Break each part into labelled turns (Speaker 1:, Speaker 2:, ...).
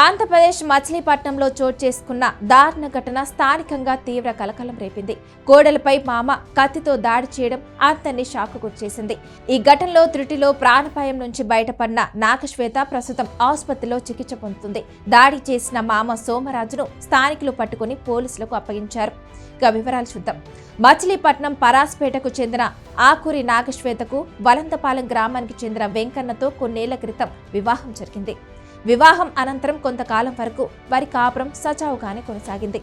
Speaker 1: ఆంధ్రప్రదేశ్ మచిలీపట్నంలో చోటు చేసుకున్న దారుణ ఘటన స్థానికంగా తీవ్ర కలకలం రేపింది. కోడలపై మామ కత్తితో దాడి చేయడం అతన్ని షాకు గురిచేసింది. ఈ ఘటనలో త్రుటిలో ప్రాణపాయం నుంచి బయటపడిన నాగశ్వేత ప్రస్తుతం ఆసుపత్రిలో చికిత్స పొందుతుంది. దాడి చేసిన మామ సోమరాజును స్థానికులు పట్టుకుని పోలీసులకు అప్పగించారు. ఇక వివరాలు చూద్దాం. మచిలీపట్నం పరాస్పేటకు చెందిన ఆకూరి నాగశ్వేతకు వలంతపాలెం గ్రామానికి చెందిన వెంకన్నతో కొన్నేళ్ళ క్రితం వివాహం జరిగింది. వివాహం అనంతరం కొంతకాలం వరకు వారి కాపురం సజావుగానే కొనసాగింది.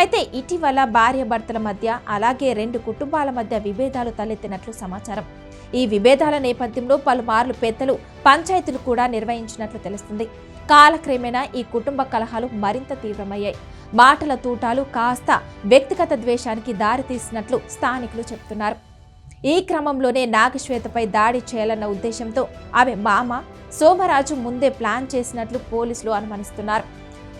Speaker 1: అయితే ఇటీవల భార్య భర్తల మధ్య అలాగే రెండు కుటుంబాల మధ్య విభేదాలు తలెత్తినట్లు సమాచారం. ఈ విభేదాల నేపథ్యంలో పలుమార్లు పెద్దలు పంచాయతీలు కూడా నిర్వహించినట్లు తెలుస్తుంది. కాలక్రమేణా ఈ కుటుంబ కలహాలు మరింత తీవ్రమయ్యాయి. మాటల తూటాలు కాస్త వ్యక్తిగత ద్వేషానికి దారితీసినట్లు స్థానికులు చెబుతున్నారు ఈ క్రమంలోనే నాగశ్వేతపై దాడి చేయాలన్న ఉద్దేశంతో ఆమె మామ సోమరాజు ముందే ప్లాన్ చేసినట్లు పోలీసులు అనుమానిస్తున్నారు.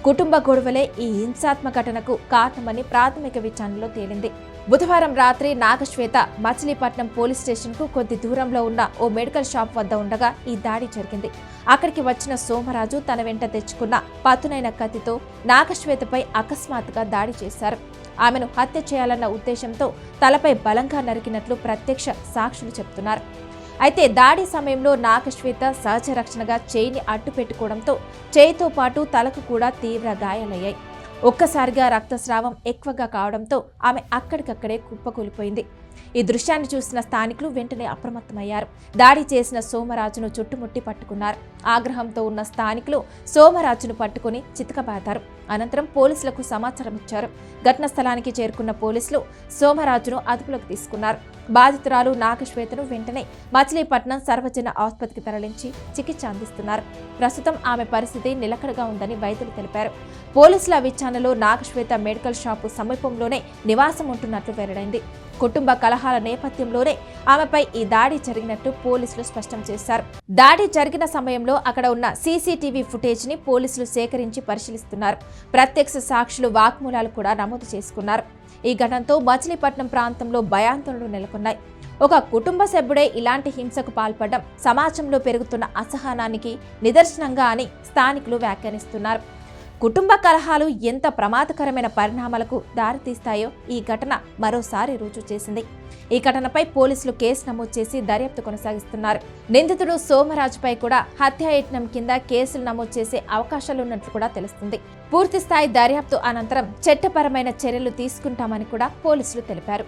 Speaker 1: కుటుంబ గొడవలే ఈ హింసాత్మ ఘటనకు కారణమని ప్రాథమిక విచారణలో తేలింది. బుధవారం రాత్రి నాగశ్వేత మచిలీపట్నం పోలీస్ స్టేషన్కు కొద్ది దూరంలో ఉన్న ఓ మెడికల్ షాప్ వద్ద ఉండగా ఈ దాడి జరిగింది. అక్కడికి వచ్చిన సోమరాజు తన వెంట తెచ్చుకున్న పదునైన కత్తితో నాగశ్వేతపై అకస్మాత్తుగా దాడి చేశారు. ఆమెను హత్య చేయాలన్న ఉద్దేశంతో తలపై బలంగా నరికినట్లు ప్రత్యక్ష సాక్షులు చెబుతున్నారు అయితే దాడి సమయంలో నాగశ్వేత సహజ రక్షణగా చేయిని అడ్డు పెట్టుకోవడంతో చేయితో పాటు తలకు కూడా తీవ్ర గాయాలయ్యాయి. ఒక్కసారిగా రక్తస్రావం ఎక్కువగా కావడంతో ఆమె అక్కడికక్కడే కుప్పకూలిపోయింది. ఈ దృశ్యాన్ని చూసిన స్థానికులు వెంటనే అప్రమత్తమయ్యారు. దాడి చేసిన సోమరాజును చుట్టుముట్టి పట్టుకున్నారు. ఆగ్రహంతో ఉన్న స్థానికులు సోమరాజును పట్టుకుని చితకబాతారు అనంతరం పోలీసులకు సమాచారం ఇచ్చారు. ఘటన స్థలానికి చేరుకున్న పోలీసులు సోమరాజును అదుపులోకి తీసుకున్నారు. బాధితురాలు నాగశ్వేతను వెంటనే మచిలీపట్నం సర్వజన ఆసుపత్రికి తరలించి చికిత్స అందిస్తున్నారు. ప్రస్తుతం ఆమె పరిస్థితి నిలకడగా ఉందని వైద్యులు తెలిపారు. పోలీసుల విచారణలో నాగశ్వేత మెడికల్ షాపు సమీపంలోనే నివాసం ఉంటున్నట్లు వెల్లడైంది. కుటుంబ కలహాల నేపథ్యంలోనే ఆమెపై ఈ దాడి జరిగినట్టు పోలీసులు స్పష్టం చేశారు. దాడి జరిగిన సమయంలో అక్కడ ఉన్న సీసీటీవీ ఫుటేజ్ని పోలీసులు సేకరించి పరిశీలిస్తున్నారు. ప్రత్యక్ష సాక్షులు వాక్మూలాలు కూడా నమోదు చేసుకున్నారు. ఈ ఘటనతో మచిలీపట్నం ప్రాంతంలో భయాందోళనలు నెలకొన్నాయి. ఒక కుటుంబ సభ్యుడే ఇలాంటి హింసకు పాల్పడడం సమాజంలో పెరుగుతున్న అసహనానికి నిదర్శనంగా అని స్థానికులు వ్యాఖ్యానిస్తున్నారు. కుటుంబ కలహాలు ఎంత ప్రమాదకరమైన పరిణామాలకు దారితీస్తాయో ఈ ఘటన మరోసారి రుజువు చేసింది. ఈ ఘటనపై పోలీసులు కేసు నమోదు చేసి దర్యాప్తు కొనసాగిస్తున్నారు. నిందితుడు సోమరాజుపై కూడా హత్యాయత్నం కింద కేసులు నమోదు చేసే అవకాశాలున్నట్లు కూడా తెలుస్తుంది. పూర్తిస్థాయి దర్యాప్తు అనంతరం చట్టపరమైన చర్యలు తీసుకుంటామని కూడా పోలీసులు తెలిపారు.